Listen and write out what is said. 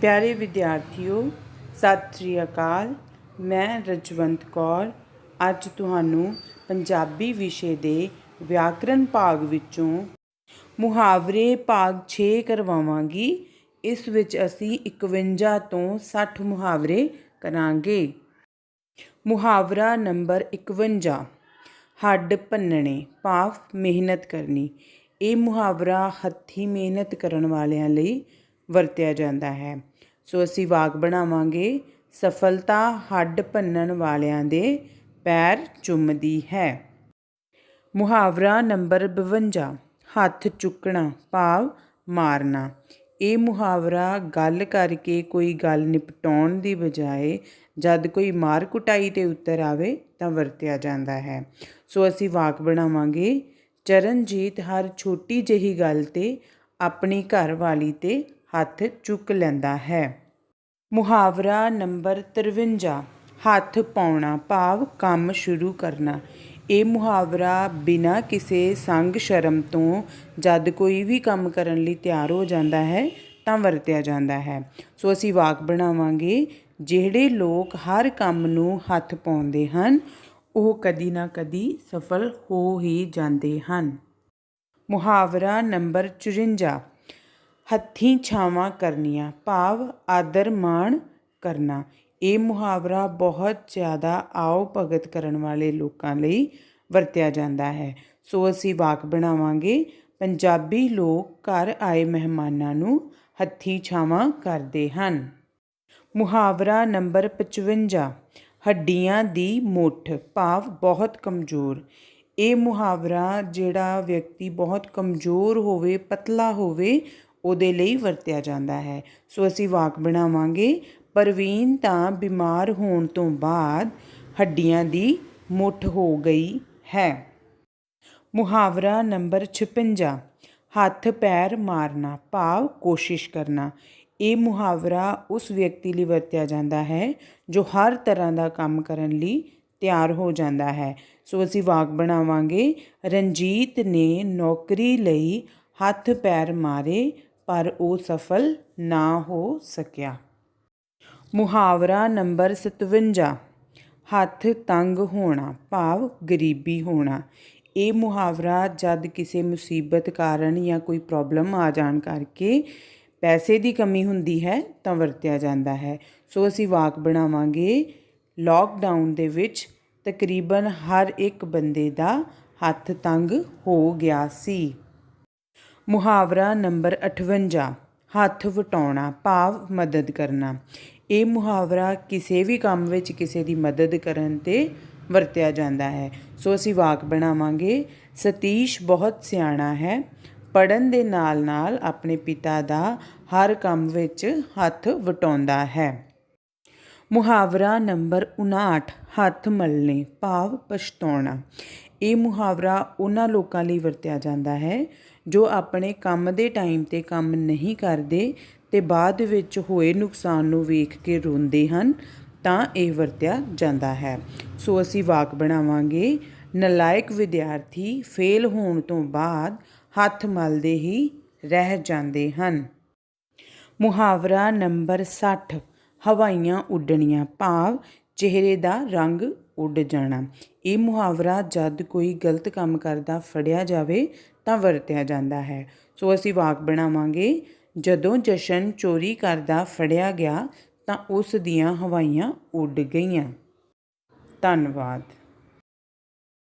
ਪਿਆਰੇ ਵਿਦਿਆਰਥੀਓ, ਸਤਿ ਸ੍ਰੀ ਅਕਾਲ। ਮੈਂ ਰਜਵੰਤ ਕੌਰ। ਅੱਜ ਤੁਹਾਨੂੰ ਪੰਜਾਬੀ ਵਿਸ਼ੇ ਦੇ ਵਿਆਕਰਣ ਭਾਗ ਵਿੱਚੋਂ ਮੁਹਾਵਰੇ ਭਾਗ 6 ਕਰਵਾਵਾਂਗੀ। ਇਸ ਵਿੱਚ ਅਸੀਂ 51 ਤੋਂ 60 ਮੁਹਾਵਰੇ ਕਰਾਂਗੇ। ਮੁਹਾਵਰਾ ਨੰਬਰ 51 ਹੱਡ ਭੰਨਣੇ ਭਾਵ ਮਿਹਨਤ ਕਰਨੀ। ਇਹ ਮੁਹਾਵਰਾ ਹੱਥੀਂ ਮਿਹਨਤ ਕਰਨ ਵਾਲਿਆਂ ਲਈ ਵਰਤਿਆ ਜਾਂਦਾ ਹੈ। ਸੋ ਅਸੀਂ ਵਾਕ ਬਣਾਵਾਂਗੇ। ਸਫਲਤਾ ਹੱਡ ਭੰਨਣ ਵਾਲਿਆਂ ਦੇ ਪੈਰ ਚੁੰਮਦੀ ਹੈ। ਮੁਹਾਵਰਾ ਨੰਬਰ 52 ਹੱਥ ਚੁੱਕਣਾ, ਭਾਵ ਮਾਰਨਾ। ਇਹ ਮੁਹਾਵਰਾ ਗੱਲ ਕਰਕੇ ਕੋਈ ਗੱਲ ਨਿਪਟਾਉਣ ਦੀ ਬਜਾਏ ਜਦ ਕੋਈ ਮਾਰ ਕੁਟਾਈ ਤੇ ਉੱਤਰ ਆਵੇ ਤਾਂ ਵਰਤਿਆ ਜਾਂਦਾ ਹੈ। ਸੋ ਅਸੀਂ ਵਾਕ ਬਣਾਵਾਂਗੇ। ਚਰਨਜੀਤ ਹਰ ਛੋਟੀ ਜਿਹੀ ਗੱਲ ਤੇ ਆਪਣੀ ਘਰ ਵਾਲੀ ਤੇ ਹੱਥ ਚੁੱਕ ਲੈਂਦਾ ਹੈ। ਮੁਹਾਵਰਾ ਨੰਬਰ 53 ਹੱਥ ਪਾਉਣਾ ਭਾਵ ਕੰਮ ਸ਼ੁਰੂ ਕਰਨਾ। ਇਹ ਮੁਹਾਵਰਾ ਬਿਨਾਂ ਕਿਸੇ ਸੰਗ ਸ਼ਰਮ ਤੋਂ ਜਦ ਕੋਈ ਵੀ ਕੰਮ ਕਰਨ ਲਈ ਤਿਆਰ ਹੋ ਜਾਂਦਾ ਹੈ, ਤਾਂ ਵਰਤਿਆ ਜਾਂਦਾ ਹੈ। ਸੋ ਅਸੀਂ ਵਾਕ ਬਣਾਵਾਂਗੇ, ਜਿਹੜੇ ਲੋਕ ਹਰ ਕੰਮ ਨੂੰ ਹੱਥ ਪਾਉਂਦੇ ਹਨ, ਉਹ ਕਦੀ ਨਾ ਕਦੀ ਸਫਲ ਹੋ ਹੀ ਜਾਂਦੇ ਹਨ। ਮੁਹਾਵਰਾ ਨੰਬਰ 54 ਹੱਥੀਂ ਛਾਵਾਂ ਕਰਨੀਆਂ, ਭਾਵ ਆਦਰ ਮਾਣ ਕਰਨਾ। ਇਹ ਮੁਹਾਵਰਾ ਬਹੁਤ ਜ਼ਿਆਦਾ ਆਓ ਭਗਤ ਕਰਨ ਵਾਲੇ ਲੋਕਾਂ ਲਈ ਵਰਤਿਆ ਜਾਂਦਾ ਹੈ। ਸੋ ਅਸੀਂ ਵਾਕ ਬਣਾਵਾਂਗੇ। ਪੰਜਾਬੀ ਲੋਕ ਘਰ ਆਏ ਮਹਿਮਾਨਾਂ ਨੂੰ ਹੱਥੀਂ ਛਾਵਾਂ ਕਰਦੇ ਹਨ। ਮੁਹਾਵਰਾ ਨੰਬਰ 55 ਹੱਡੀਆਂ ਦੀ ਮੁੱਠ, ਭਾਵ ਬਹੁਤ ਕਮਜ਼ੋਰ। ਇਹ ਮੁਹਾਵਰਾ ਜਿਹੜਾ ਵਿਅਕਤੀ ਬਹੁਤ ਕਮਜ਼ੋਰ ਹੋਵੇ, ਪਤਲਾ ਹੋਵੇ ਉਹਦੇ ਲਈ ਵਰਤਿਆ ਜਾਂਦਾ ਹੈ। ਸੋ ਅਸੀਂ ਵਾਕ ਬਣਾਵਾਂਗੇ। ਪ੍ਰਵੀਨ ਤਾਂ ਬਿਮਾਰ ਹੋਣ ਤੋਂ ਬਾਅਦ ਹੱਡੀਆਂ ਦੀ ਮੁੱਠ ਹੋ ਗਈ ਹੈ। ਮੁਹਾਵਰਾ ਨੰਬਰ 56 ਹੱਥ ਪੈਰ ਮਾਰਨਾ, ਭਾਵ ਕੋਸ਼ਿਸ਼ ਕਰਨਾ। ਇਹ ਮੁਹਾਵਰਾ ਉਸ ਵਿਅਕਤੀ ਲਈ ਵਰਤਿਆ ਜਾਂਦਾ ਹੈ ਜੋ ਹਰ ਤਰ੍ਹਾਂ ਦਾ ਕੰਮ ਕਰਨ ਲਈ ਤਿਆਰ ਹੋ ਜਾਂਦਾ ਹੈ। ਸੋ ਅਸੀਂ ਵਾਕ ਬਣਾਵਾਂਗੇ। ਰਣਜੀਤ ਨੇ ਨੌਕਰੀ ਲਈ ਹੱਥ ਪੈਰ ਮਾਰੇ ਪਰ ਉਹ ਸਫਲ ਨਾ ਹੋ ਸਕਿਆ। ਮੁਹਾਵਰਾ ਨੰਬਰ 57 ਹੱਥ ਤੰਗ ਹੋਣਾ, ਭਾਵ ਗਰੀਬੀ ਹੋਣਾ। ਇਹ ਮੁਹਾਵਰਾ ਜਦ ਕਿਸੇ ਮੁਸੀਬਤ ਕਾਰਨ ਜਾਂ ਕੋਈ ਪ੍ਰੋਬਲਮ ਆ ਜਾਣ ਕਰਕੇ ਪੈਸੇ ਦੀ ਕਮੀ ਹੁੰਦੀ ਹੈ ਤਾਂ ਵਰਤਿਆ ਜਾਂਦਾ ਹੈ। ਸੋ ਅਸੀਂ ਵਾਕ ਬਣਾਵਾਂਗੇ ਲਾਕਡਾਊਨ ਦੇ ਵਿੱਚ ਤਕਰੀਬਨ ਹਰ ਇੱਕ ਬੰਦੇ ਦਾ ਹੱਥ ਤੰਗ ਹੋ ਗਿਆ ਸੀ। ਮੁਹਾਵਰਾ ਨੰਬਰ 58 ਹੱਥ ਵਟਾਉਣਾ, ਭਾਵ ਮਦਦ ਕਰਨਾ। ਇਹ ਮੁਹਾਵਰਾ ਕਿਸੇ ਵੀ ਕੰਮ ਵਿੱਚ ਕਿਸੇ ਦੀ ਮਦਦ ਕਰਨ ਤੇ ਵਰਤਿਆ ਜਾਂਦਾ ਹੈ। ਸੋ ਅਸੀਂ ਵਾਕ ਬਣਾਵਾਂਗੇ। ਸਤੀਸ਼ ਬਹੁਤ ਸਿਆਣਾ ਹੈ। ਪੜਨ ਦੇ ਨਾਲ-ਨਾਲ ਆਪਣੇ ਪਿਤਾ ਦਾ ਹਰ ਕੰਮ ਵਿੱਚ ਹੱਥ ਵਟਾਉਂਦਾ ਹੈ। ਮੁਹਾਵਰਾ ਨੰਬਰ 59 ਹੱਥ ਮਲਣੇ ਭਾਵ ਪਛਤਾਉਣਾ। ਇਹ ਮੁਹਾਵਰਾ ਉਹਨਾਂ ਲੋਕਾਂ ਲਈ ਵਰਤਿਆ ਜਾਂਦਾ ਹੈ ਜੋ ਆਪਣੇ ਕੰਮ ਦੇ ਟਾਈਮ ਤੇ ਕੰਮ ਨਹੀਂ ਕਰਦੇ ਤੇ ਬਾਅਦ ਵਿੱਚ ਹੋਏ ਨੁਕਸਾਨ ਨੂੰ ਵੇਖ ਕੇ ਰੋਂਦੇ ਹਨ, ਤਾਂ ਇਹ ਵਰਤਿਆ ਜਾਂਦਾ ਹੈ। ਸੋ ਅਸੀਂ ਵਾਕ ਬਣਾਵਾਂਗੇ। ਨਲਾਇਕ ਵਿਦਿਆਰਥੀ ਫੇਲ ਹੋਣ ਤੋਂ ਬਾਅਦ ਹੱਥ ਮਲਦੇ ਹੀ ਰਹਿ ਜਾਂਦੇ ਹਨ। ਮੁਹਾਵਰਾ ਨੰਬਰ 60 ਹਵਾਈਆਂ ਉੱਡਣੀਆਂ ਭਾਵ ਚਿਹਰੇ ਦਾ ਰੰਗ ਉੱਡ ਜਾਣਾ। ਇਹ ਮੁਹਾਵਰਾ ਜਦ ਕੋਈ ਗਲਤ ਕੰਮ ਕਰਦਾ ਫੜਿਆ ਜਾਵੇ ਤਾਂ ਵਰਤਿਆ ਜਾਂਦਾ ਹੈ। ਸੋ ਅਸੀਂ ਵਾਕ ਬਣਾਵਾਂਗੇ। ਜਦੋਂ ਜਸ਼ਨ ਚੋਰੀ ਕਰਦਾ ਫੜਿਆ ਗਿਆ ਤਾਂ ਉਸ ਦੀਆਂ ਹਵਾਈਆਂ ਉੱਡ ਗਈਆਂ। ਧੰਨਵਾਦ।